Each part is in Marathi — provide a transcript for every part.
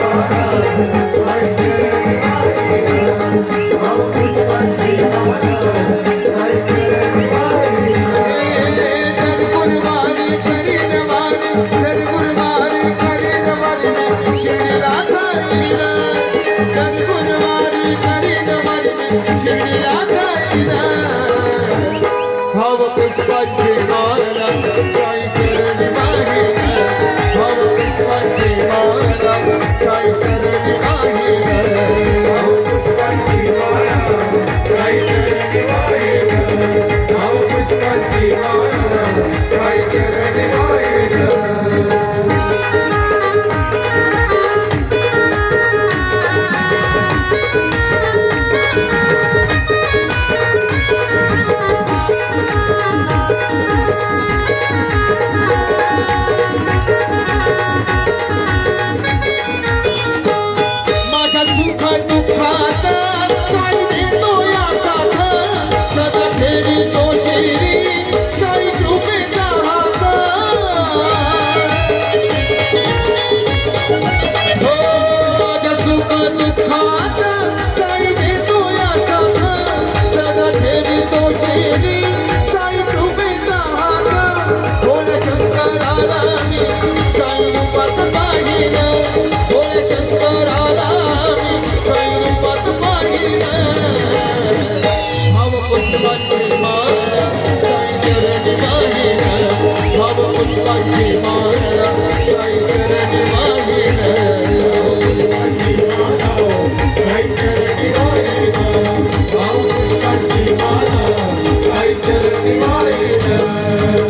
Maharaj Happy Holidays. મારી જય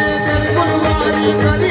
गुरुवारी कधी